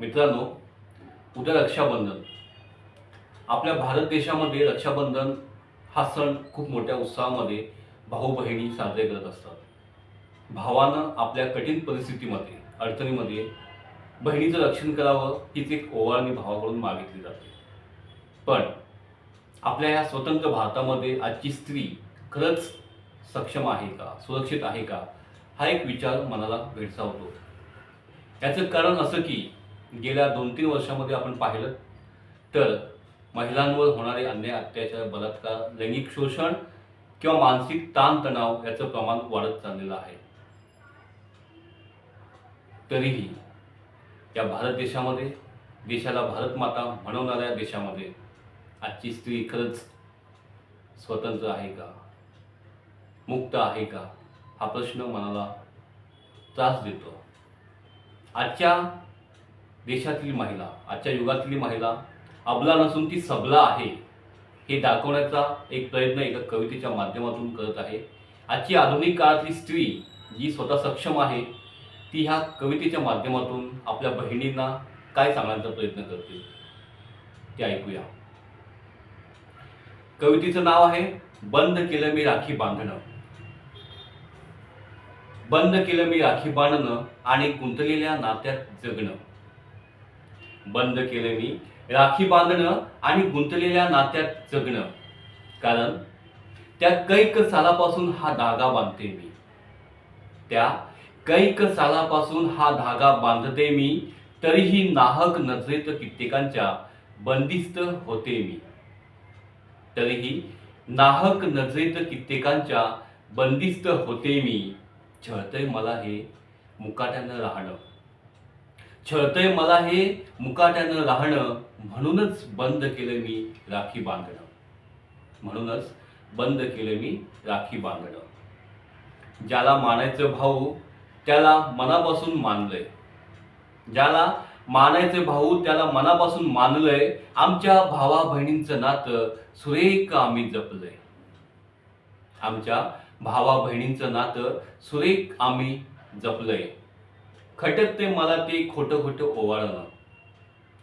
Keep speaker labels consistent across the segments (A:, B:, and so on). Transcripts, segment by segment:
A: मित्रांनो उद्या रक्षाबंधन. आपल्या भारत देशामध्ये रक्षाबंधन हा सण खूप मोठ्या उत्साहामध्ये भाऊ बहिणी साजरे करत असतात. भावानं आपल्या कठीण परिस्थितीमध्ये अडचणीमध्ये बहिणीचं रक्षण करावं हीच एक ओवाळणी भावाकडून मागितली जाते. पण आपल्या या स्वतंत्र भारतामध्ये आजची स्त्री खरंच सक्षम आहे का सुरक्षित आहे का हा एक विचार मनाला भेडसावतो. याचं कारण असं की गेल्या दोन तीन वर्षामध्ये आपण पाहिलं तर महिलांवर होणारे अन्याय अत्याचार बलात्कार लैंगिक शोषण किंवा मानसिक ताणतणाव याचं प्रमाण वाढत चाललेलं आहे. तरीही या भारत देशामध्ये देशाला भारत माता म्हणवणाऱ्या देशामध्ये आजची स्त्री खरंच स्वतंत्र आहे का? मुक्त आहे का? हा प्रश्न मनाला त्रास देतो. आजच्या देशातील महिला आजच्या युगातली महिला अबला नसून ती सबला आहे हे दाखवण्याचा एक प्रयत्न एका कवितेच्या माध्यमातून करत आहे. आजची आधुनिक काळातली स्त्री जी स्वतः सक्षम आहे ती ह्या कवितेच्या माध्यमातून आपल्या बहिणींना काय सांगण्याचा प्रयत्न करते ते ऐकूया. कवितेचं नाव आहे बंद केलं मी राखी बांधणं. बंद केलं मी राखी बांधणं आणि गुंतलेल्या नात्यात जगणं. बंद केलं मी. राखी बांधणं आणि गुंतलेल्या नात्यात जगणं. कारण त्या कैक सालापासून हा धागा बांधते मी. त्या कैक सालापासून हा धागा बांधते मी तरीही नाहक नजरेत कित्येकांच्या बंदिस्त होते मी. तरीही नाहक नजरेत कित्येकांच्या बंदिस्त होते मी. छळतय मला हे मुकाट्यानं राहणं. छळतंय मला हे मुकाट्यानं राहणं म्हणूनच बंद केलं मी राखी बांधणं. म्हणूनच बंद केलं मी राखी बांधणं. ज्याला मानायचं भाऊ त्याला मनापासून मानलंय. ज्याला मानायचे भाऊ त्याला मनापासून मानलंय. आमच्या भावा बहिणींचं नातं सुरेख आम्ही जपलंय. आमच्या भावा बहिणींचं नातं सुरेख आम्ही जपलंय. खटकते मला ते खोटं खोटं ओवाळणं.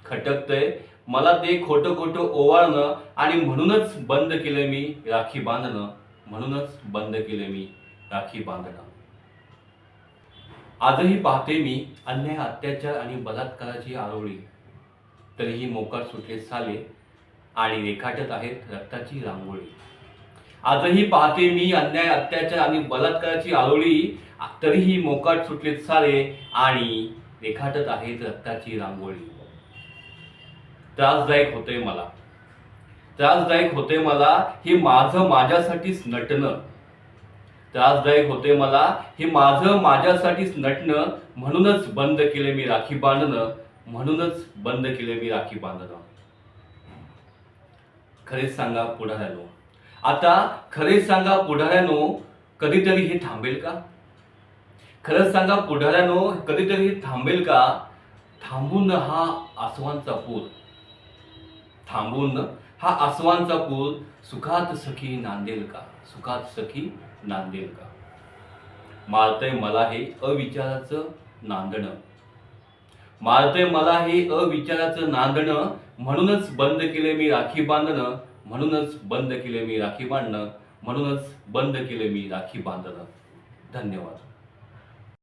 A: खटकतंय मला ते खोटं खोटं ओवाळणं आणि म्हणूनच बंद केलं मी राखी बांधणं. म्हणूनच बंद केलं मी राखी बांधणं. आजही पाहते मी अन्याय अत्याचार आणि बलात्काराची आरोळी. तरीही मोकार सुटले साले आणि रेखाटत आहेत रक्ताची रांगोळी. आजही पाहते मी अन्याय अत्याचार आणि बलात्काराची आरोळी. तरीही मोकाट सुटलेत सारे आणि रेखाटत आहेत रक्ताची रांगोळी. त्रासदायक होतंय मला. त्रासदायक होते मला हे माझं माझ्यासाठीच नटणं. त्रासदायक होते मला हे माझं माझ्यासाठीच नटणं. म्हणूनच बंद केले मी राखी बांधणं. म्हणूनच बंद केले मी राखी बांधणं. खरेच सांगा पुढाऱ्यानो. आता खरे सांगा पुढाऱ्यानो कधीतरी हे थांबेल का? खरंच सांगा पुढाऱ्यानो कधीतरी हे थांबेल का? थांबून हा आसवांचा पूर. थांबून हा आसवांचा पूर सुखात सखी नांदेल का? सुखात सखी नांदेल का? मारतय मला हे अविचाराचं नांदणं. मारतय मला हे अविचाराचं नांदणं म्हणूनच बंद केले मी राखी बांधणं. म्हणूनच बंद केले मी राखी बांधणं म्हणूनच बंद केले मी राखी बांधणं. धन्यवाद.